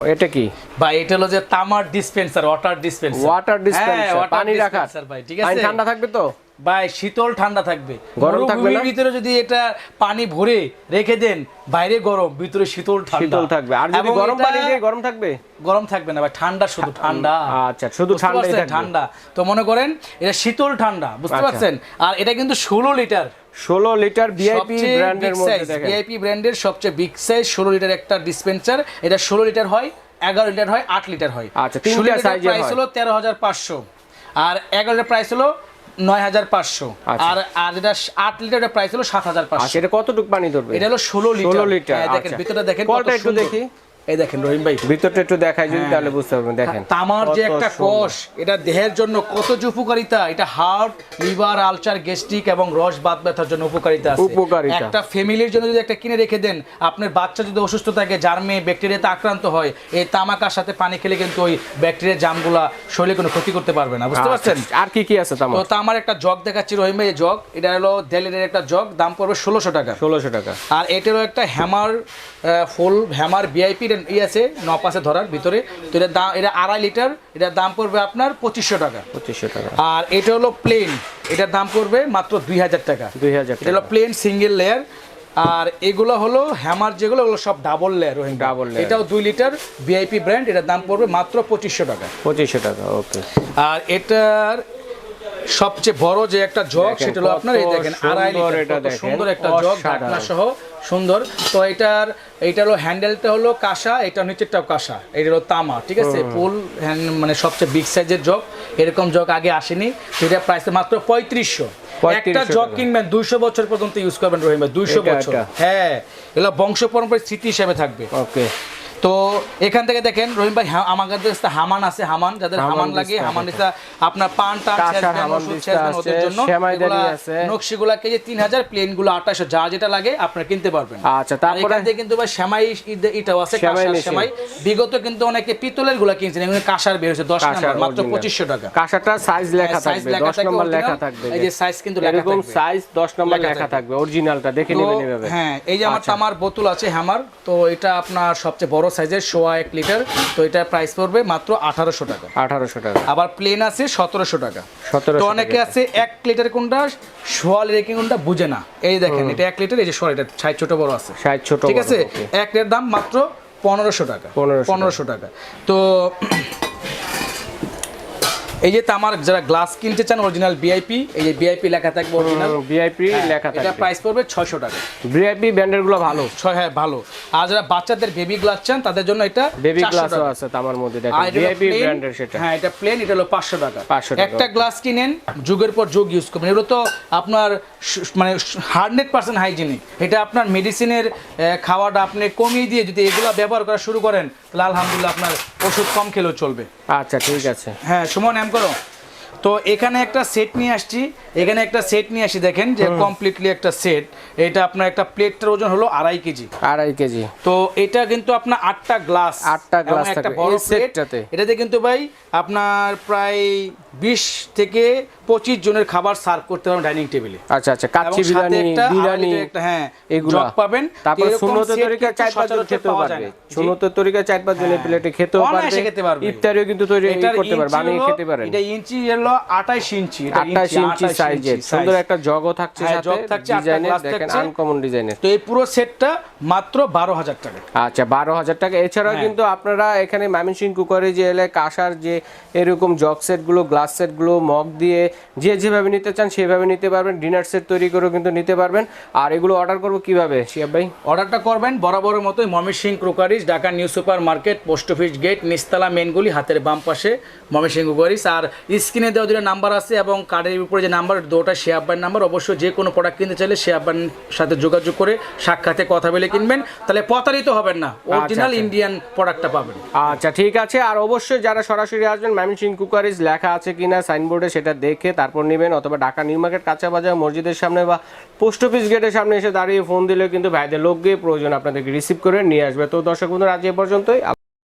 এটা কি? ভাই এটা হলো যে তামার dispenser water dispenser water dispenser পানি রাখার। ভাই ঠিক আছে? ঠান্ডা থাকবে তো? ভাই শীতল ঠান্ডা থাকবে। গরম থাকবে না? ভিতরে যদি এটা পানি ভরে রেখে দেন বাইরে গরম ভিতরে শীতল ঠান্ডা। শীতল থাকবে। আর যদি গরম পানি দিয়ে গরম থাকবে? গরম থাকবে না ভাই ঠান্ডা শুধু ঠান্ডা। আচ্ছা, শুধু ঠান্ডাই থাকবে। ঠান্ডা। তো মনে করেন এটা শীতল ঠান্ডা বুঝতে আচ্ছা। পারছেন? আর এটা কিন্তু ষোলো লিটার। ষোলো লিটার ভিআইপি ব্র্যান্ডের মধ্যে দেখেন। ভিআইপি ব্র্যান্ডের সবচেয়ে বিগ সাইজ ষোলো লিটার একটা ডিসপেন্সার এটা ষোলো লিটার হয় এগারো লিটার হয় আট লিটার হয়। আচ্ছা, তিনটা 16 লিটার এর প্রাইস হলো তেরো হাজার পাঁচশো। আর এগারো লিটার প্রাইস হলো নয় হাজার পাঁচশো। আচ্ছা। আর আর এটা আট লিটারের প্রাইস হলো সাত হাজার পাঁচশো। আচ্ছা এটা কতটুকু পানি ধরবে? এটা হলো ষোলো লিটার। 16 লিটার, হ্যাঁ, দেখেন আচ্ছা। ভিতরটা দেখেন কত একটু দেখি। এই দেখেন রহিম ভাই। ভিতরটা একটু দেখাই যদি তাহলে বুঝতে পারবেন দেখেন। তামার যে একটা। কোষ এটা দেহের জন্য কত যে উপকারিতা এটা হার্ট লিভার আলচার গ্যাস্ট্রিক এবং রস বাত ব্যথার জন্য উপকারিতা আছে। উপকারিতা। একটা ফ্যামিলির জন্য যদি একটা কিনে রেখে দেন আপনার বাচ্চা যদি অসুস্থ থাকে জার্মে ব্যাকটেরিয়াতে আক্রান্ত হয় এই তামাকার সাথে পানি খেলে কিন্তু ওই ব্যাকটেরিয়া জামগুলা শরীরে কোনো ক্ষতি করতে পারবে না। বুঝতে পারছেন? আচ্ছা, আর কি কি আছে তো তামার তামার একটা জগ দেখাচ্ছি রহিম ভাই জগ এটা হলো দেলের একটা জগ দাম পড়বে ষোলোশো টাকা। ষোলোশো টাকা। আর এটারও একটা হ্যামার ফুল হ্যামার ভিআইপি ই আছে ন পাশে ধরার ভিতরে। তো এটা দাম এটা আড়াই লিটার এটার দাম পড়বে আপনার পঁচিশশো টাকা। পঁচিশশো টাকা। আর এটা হলো প্লেন এটার দাম পড়বে মাত্র দুই হাজার টাকা। দুই হাজার এটা হলো প্লেন সিঙ্গেল লেয়ার আর এগুলো হলো হ্যামার যেগুলো ওগুলো সব ডাবল লেয়ার ডাবল লেয়ার এটাও দুই লিটার ভিআইপি ব্র্যান্ড এটার দাম পড়বে মাত্র পঁচিশশো টাকা। পঁচিশশো টাকা ওকে আর এটার সবচেয়ে বড় যে একটা জগ সেটা হলো আপনার এই দেখেন আড়াই লিটার সুন্দর একটা জগ। ঢাকনা সহ সুন্দর। তো এটার এটা হলো হ্যান্ডেলটা হলো কাঁসা এটা নিচেরটাও কাঁসা এটা হলো তামা ঠিক আছে? ফুল মানে সবচেয়ে বিগ সাইজের জগ এরকম জগ আগে আসেনি। এটা প্রাইস মাত্র পঁয়ত্রিশশো। একটা জগ কিনবেন দুইশো বছর পর্যন্ত ইউজ করবেন রহিম ভাই দুইশো বছর। হ্যাঁ এগুলো বংশ পরম্পরার স্মৃতি হিসেবে থাকবে। ওকে তো এখান থেকে দেখেন রহিম ভাই হা- আমার কাছে হামান আছে হামান যাদের হামান লাগে হামান। দিস্তা আপনার পান টান কাঁসার ছেঁচবেন, ওষুধ ছেঁচবেন ওদের জন্য সেমাইদানি এগুলা আছে। নকশিগুলা কেজি তিন হাজার প্লেনগুলো যা যেটা লাগে আপনারা কিনতে পারবেন আচ্ছা, তারপরে? এখান থেকে কিন্তু ভাই সেমাই এটাও আছে কাঁসার। বিগত কিন্তু অনেকে পিতলেরগুলা কিনছেন কাঁসার বের হয়েছে দশ কাঁসার নম্বর মাত্র টাকা কাঁসাটা সাইজ লেখা থাকবে লেখা থাকবে নম্বর লেখা থাকবে এই যে সাইজ কিন্তু লেখা এরকম থাকবে। সাইজ দশ নম্বর লেখা থাকবে। অরিজিনালটা দেখে নেবেন এভাবে হ্যাঁ এই যে আমার আচ্ছা। তামার বোতল আছে হ্যামার তো এটা আপনার সবচেয়ে বড় সাইজের সোয়া এক লিটার তো এটা প্রাইস পড়বে মাত্র আঠারোশো টাকা। আঠারোশো টাকা। আবার প্লেন আছে সতেরোশো টাকা। সতেরো অনেকে আছে এক লিটার কোনটা সোয়া লিটার কোনটা বুঝে না। এই দেখেন এটা এক লিটার এই যে সোয়া লিটার সাইজ ছোট বড় আছে। সাইজ ছোট ঠিক আছে? এক লিটার দাম মাত্র পনেরোশো টাকা। 1500 পনেরোশো টাকা। তো এই যে তামার যারা গ্লাস কিনতে চান অরিজিনাল ভিআইপি এই যে ভিআইপি লেখা থাকবে অরিজিনাল ভিআইপি লেখা এটা প্রাইস পড়বে ছয়শো টাকা। ভিআইপি ব্র্যান্ডেরগুলো ভালো। ছয় হ্যাঁ ভালো। আর যারা বাচ্চাদের বেবি গ্লাস চান তাদের জন্য এটা বেবি 400 গ্লাসও আছে তামার মধ্যে দেখেন ভিআইপি ব্র্যান্ডের সেটা। হ্যাঁ এটা প্লেন এটা হলো পাঁচশো টাকা। 500 টাকা। একটা গ্লাস কিনেন যুগের পর যুগ ইউজ করবেন। এগুলো তো আপনার মানে হান্ড্রেড পার্সেন্ট হাইজিনিক এটা আপনার মেডিসিনের খাওয়াটা আপনি কমিয়ে দিয়ে যদি এগুলো ব্যবহার করা শুরু করেন আলহামদুলিল্লাহ আপনার ওষুধ কম খেলেও চলবে। আচ্ছা ঠিক আছে। হ্যাঁ সুমন এম করো। তো এখানে একটা সেট নিয়ে আসছি। এখানে একটা সেট নিয়ে আসি দেখেন যে কমপ্লিটলি একটা সেট এটা আপনার একটা প্লেটটার ওজন হলো আড়াই কেজি। আড়াই কেজি। তো এটা কিন্তু আপনার আটটা গ্লাস আটটা একটা বড় এই সেটটাতে। এটাতে কিন্তু ভাই আপনার প্রায় বিশ থেকে পঁচিশ জনের খাবার সার্ভ করতে পারবেন ডাইনিং টেবিলে আচ্ছা আচ্ছা কাচ্চি বিরিয়ানি বিরিয়ানি হ্যাঁ এগুলো। পাবেন। তারপর set তরিকা চার পাঁচ জন যায় পারবে। না। তরিকা চার পাঁচ জনের প্লেটে খেতেও অনায়াসে খেতে পারবে। ইফতারিও কিন্তু তৈরি করতে পারবে ইঞ্চি বানিয়ে খেতে পারেন। এটা ইঞ্চি হলো আঠাইশ ইঞ্চি এটা আঠাশ ইঞ্চি 28 সাইজের। সুন্দর একটা জগও থাকছে হ্যাঁ, সাথে জগ থাকছে, ডিজাইনের দেখেন আনকমন ডিজাইনের তো এই পুরো সেটটা মাত্র বারো হাজার টাকা। আচ্ছা বারো হাজার টাকা। এছাড়াও হ্যাঁ। কিন্তু আপনারা এখানে কুকারে যে এলে কাঁসার যে এরকম জগ সেটগুলো গ্লাস সেটগুলো মগ দিয়ে যে যেভাবে নিতে চান সেভাবে নিতে পারবেন। ডিনার সেট তৈরি করেও কিন্তু নিতে পারবেন। আর এগুলো অর্ডার করব কীভাবে শিয়াব ভাই? অর্ডারটা করবেন বরাবরের মতোই Mymensingh crockeries Dhaka new super market post office gate নিস্তালা মেনগুলি হাতের বাম পাশে ময়মনসিং ক্রোকারিজ আর স্ক্রিনে দেওয়া দুটো নাম্বার আছে এবং কার্ডের উপরে যে নাম্বার দুটা সে আব্বার নাম্বার। অবশ্যই যে কোনো প্রোডাক্ট কিনতে চাইলে সে আব্বার সাথে যোগাযোগ করে সাক্ষাতে কথা বলে কিনবেন। তাহলে প্রতারিত হবেন না। অরিজিনাল। ইন্ডিয়ান প্রোডাক্টটা পাবেন। আচ্ছা ঠিক আছে। আর অবশ্যই যারা সরাসরি আসবেন মামিনসিং কুকারিজ লেখা আছে কিনা সাইনবোর্ডে সেটা দেখে তারপর নেবেন অথবা ঢাকা নিউ মার্কেট কাঁচা বাজার মসজিদের সামনে বা পোস্ট অফিস গেটের সামনে এসে দাঁড়িয়ে ফোন দিলে কিন্তু ভাইদের লোক গিয়ে প্রয়োজন আপনাদেরকে রিসিভ করে নিয়ে আসবে। তো দর্শক বন্ধুরা আজ এ পর্যন্তই।